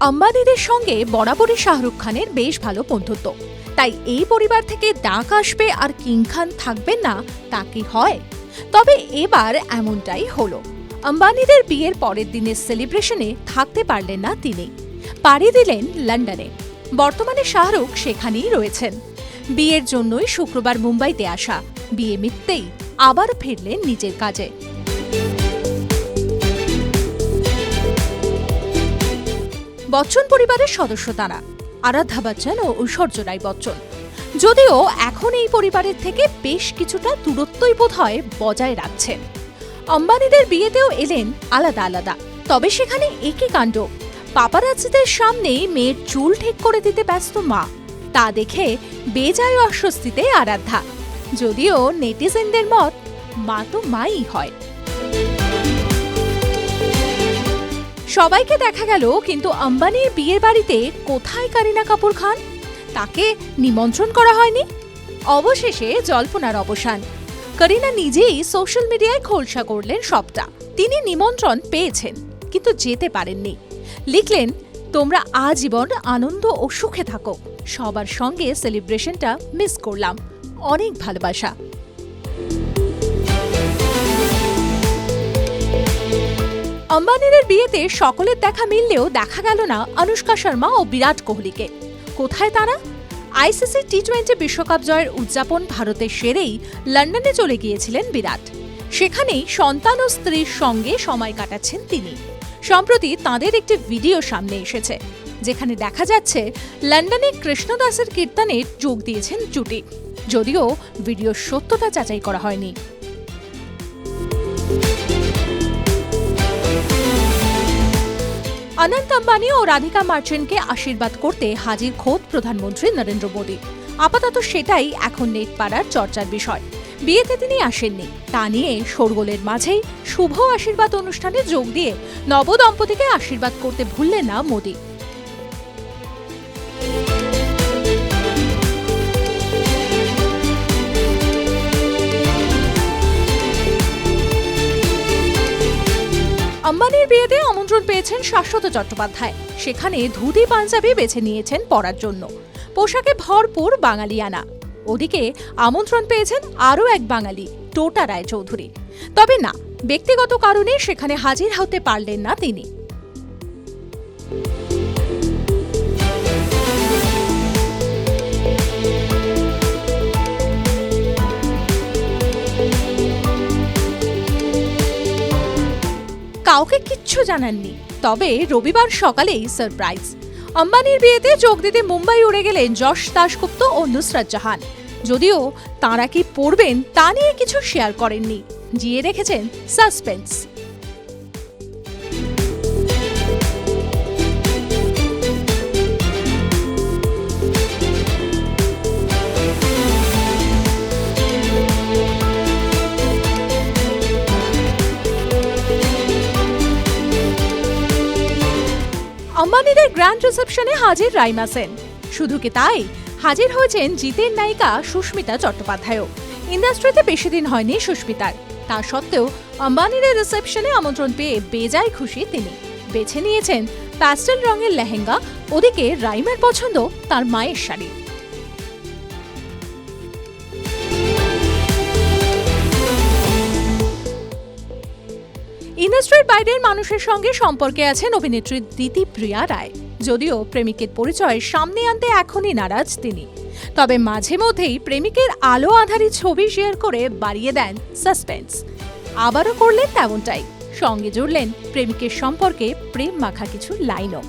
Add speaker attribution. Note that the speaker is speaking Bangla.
Speaker 1: আম্বানিদের সঙ্গে বরাবরই শাহরুখ খানের বেশ ভালো বন্ধুত্ব। তাই এই পরিবার থেকে ডাক আসবে আর কিং খান থাকবেন না, তা কি হয়? তবে এবার এমনটাই হলো। আম্বানিদের বিয়ের পরের দিনের সেলিব্রেশনে থাকতে পারলেন না তিনি। পাড়ি দিলেন লন্ডনে। বর্তমানে শাহরুখ সেখানেই রয়েছেন। বিয়ের জন্যই শুক্রবার মুম্বাইতে আসা। বিয়ে মিটতেই আবার ফিরলেন নিজের কাজে। বচ্চন পরিবারের সদস্য তারা। আরাধ্যা বচ্চন ও ঐশ্বর্য রায় বচ্চন। যদিও এখন এই পরিবারের থেকে বেশ কিছুটা দূরত্বই বোধ হয় বজায় রাখছেন আম্বানিদের বিয়েতেও এলেন আলাদা আলাদা। তবে সেখানে একই কাণ্ড। পাপারাজিদের সামনেই মেয়ের চুল ঠিক করে দিতে ব্যস্ত মা। তা দেখে বেজায় অস্বস্তিতে আরাধ্যা। যদিও নেটিজেনদের মত মা তো মাই হয়। সবাইকে দেখা গেল, কিন্তু আম্বানির বিয়ের বাড়িতে কোথায় কারিনা কাপুর খান? তাকে নিমন্ত্রণ করা হয়নি? অবশেষে জল্পনার অবসান। করিনা নিজেই সোশ্যাল মিডিয়ায় খোলসা করলেন সবটা। তিনি নিমন্ত্রণ পেয়েছেন, কিন্তু যেতে পারেননি। লিখলেন, তোমরা আজীবন আনন্দ ও সুখে থাকো। সবার সঙ্গে সেলিব্রেশনটা মিস করলাম। অনেক ভালোবাসা। আম্বানিদের বিয়েতে সকলের দেখা মিললেও দেখা গেল না অনুষ্কা শর্মা ও বিরাট কোহলিকে। কোথায় তারা? আইসিসি টি টোয়েন্টি বিশ্বকাপ জয়ের উদযাপন ভারতে সেরেই লন্ডনে চলে গিয়েছিলেন বিরাট। সেখানেই সন্তান ও স্ত্রীর সঙ্গে সময় কাটাচ্ছেন তিনি। সম্প্রতি তাঁদের একটি ভিডিও সামনে এসেছে, যেখানে দেখা যাচ্ছে লন্ডনে কৃষ্ণদাসের কীর্তনে যোগ দিয়েছেন জুটি। যদিও ভিডিওর সত্যতা যাচাই করা হয়নি। অনন্ত আম্বানি ও রাধিকা মার্চেন্টকে আশীর্বাদ করতে হাজির খোদ প্রধানমন্ত্রী নরেন্দ্র মোদী। আপাতত সেটাই এখন নেট পাড়ার চর্চার বিষয়। বিয়েতে তিনি আসেননি। তা নিয়ে শোরগোলের মাঝেই শুভ আশীর্বাদ অনুষ্ঠানে যোগ দিয়ে নবদম্পতিকে আশীর্বাদ করতে ভুললেন না মোদী। আম্বানির বিয়েতে আমন্ত্রণ পেয়েছেন শাশ্বত চট্টোপাধ্যায়। সেখানে ধুতি, পাঞ্জাবি বেছে নিয়েছেন পরার জন্য। পোশাকে ভরপুর বাঙালিয়ানা। ওদিকে আমন্ত্রণ পেয়েছেন আরও এক বাঙালি, টোটা রায় চৌধুরী তবে না, ব্যক্তিগত কারণে সেখানে হাজির হতে পারলেন না তিনি। কাউকে কিচ্ছু জানাননি। তবে রবিবার সকালেই সারপ্রাইজ আম্বানির বিয়েতে যোগ দিতে মুম্বাই উড়ে গেলেন যশ দাশগুপ্ত ও নুসরাত জাহান। যদিও তাঁরা কি পড়বেন তা নিয়ে কিছু শেয়ার করেননি। জিয়ে রেখেছেন সাসপেন্স আম্বানিদের গ্র্যান্ড রিসেপশনে হাজির রাইমা সেন শুধু কি তাই? হাজির হয়েছেন জিতের নায়িকা সুস্মিতা চট্টোপাধ্যায়ও। ইন্ডাস্ট্রিতে বেশি দিন হয়নি সুস্মিতার। তা সত্ত্বেও অম্বানিদের রিসেপশনে আমন্ত্রণ পেয়ে বেজায় খুশি তিনি। বেছে নিয়েছেন প্যাস্টেল রঙের লেহেঙ্গা, ওদিকে রাইমার পছন্দ তার মায়ের শাড়ি। ইন্ডাস্ট্রির বাইরের মানুষের সঙ্গে সম্পর্কে আছেন অভিনেত্রী দিতি প্রিয়া রায়। যদিও প্রেমিকের পরিচয় সামনে আনতে এখনই নারাজ তিনি। তবে মাঝে মধ্যেই প্রেমিকের আলো আধারি ছবি শেয়ার করে বাড়িয়ে দেন সাসপেন্স। আবারও করলেন তেমনটাই। সঙ্গে জুড়লেন প্রেমিকের সম্পর্কে প্রেম মাখা কিছু লাইনও।